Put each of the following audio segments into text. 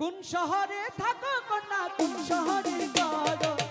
কোন শহরে থাকো কন্যা কোন শহরে করো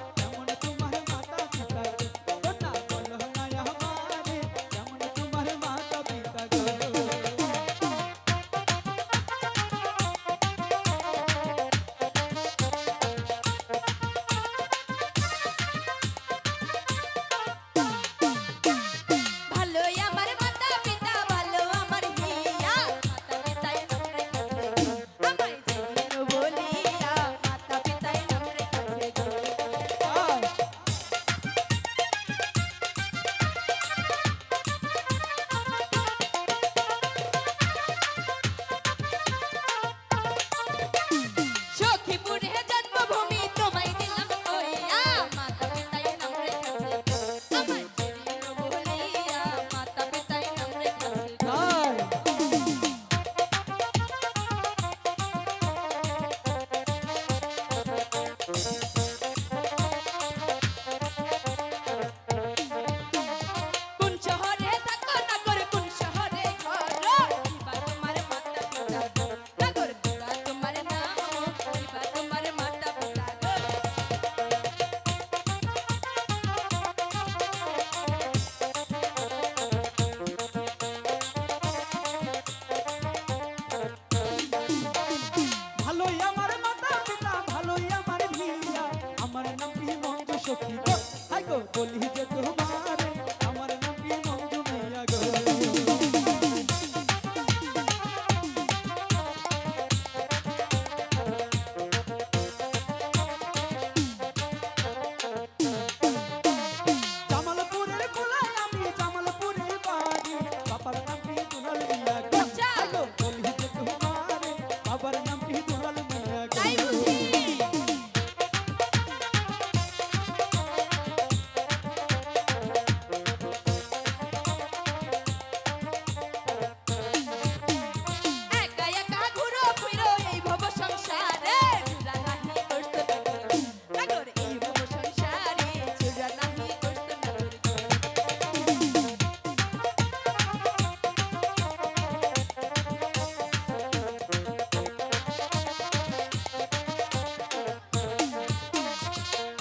সখী গো হাই গো বলি যে তুমি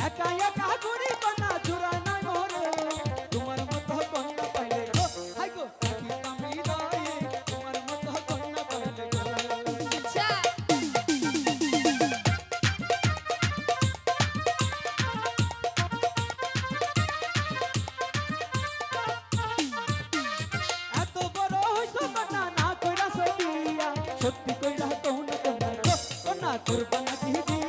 একা একা ঘুরি পানা জোড়া নয় রে তোমার মতো কন্যা পাইলে গো। হাই গো কি আমি নাই তোমার মতো কন্যা পাইলে গো। আচ্ছা। এত সত্যি কইরা তো না তোমরা গো না করবা না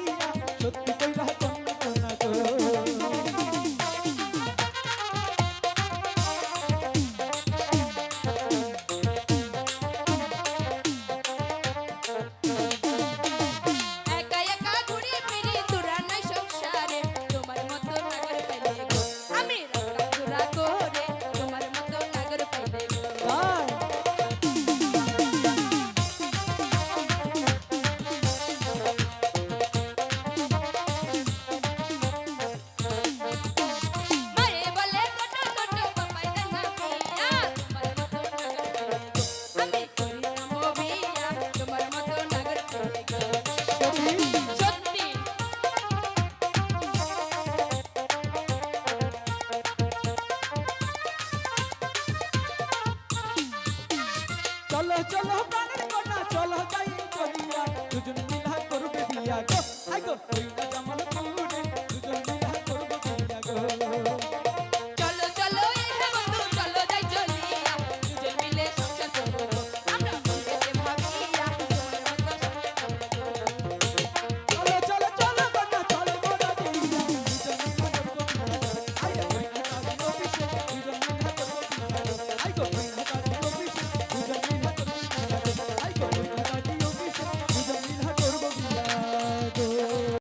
চলো চলো